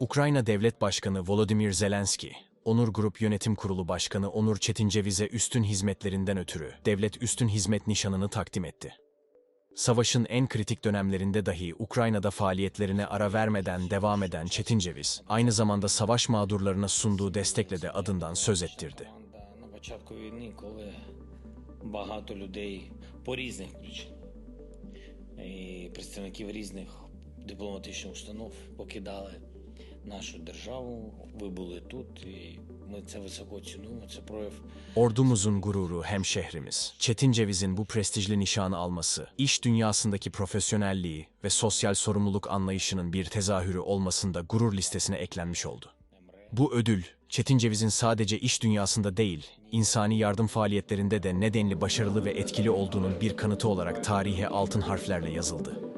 Ukrayna Devlet Başkanı Volodymyr Zelenski, Onur Grup Yönetim Kurulu Başkanı Onur Çetinceviz'e üstün hizmetlerinden ötürü Devlet Üstün Hizmet Nişanını takdim etti. Savaşın en kritik dönemlerinde dahi Ukrayna'da faaliyetlerine ara vermeden devam eden Çetinceviz, aynı zamanda savaş mağdurlarına sunduğu destekle de adından söz ettirdi. Команда на початку війни, коли багато людей по різних причинах і представників різних дипломатичних установ покидали нашу державу. Ви були тут, і ми це високо цінуємо. Це прояв Ordumuzun gururu hemşehrimiz. Çetinceviz'in bu prestijli nişanı alması, iş dünyasındaki profesyonelliği ve sosyal sorumluluk anlayışının bir tezahürü olmasında gurur listesine eklenmiş oldu. Bu ödül, Çetinceviz'in sadece iş dünyasında değil, insani yardım faaliyetlerinde de nedenli başarılı ve etkili olduğunun bir kanıtı olarak tarihe altın harflerle yazıldı.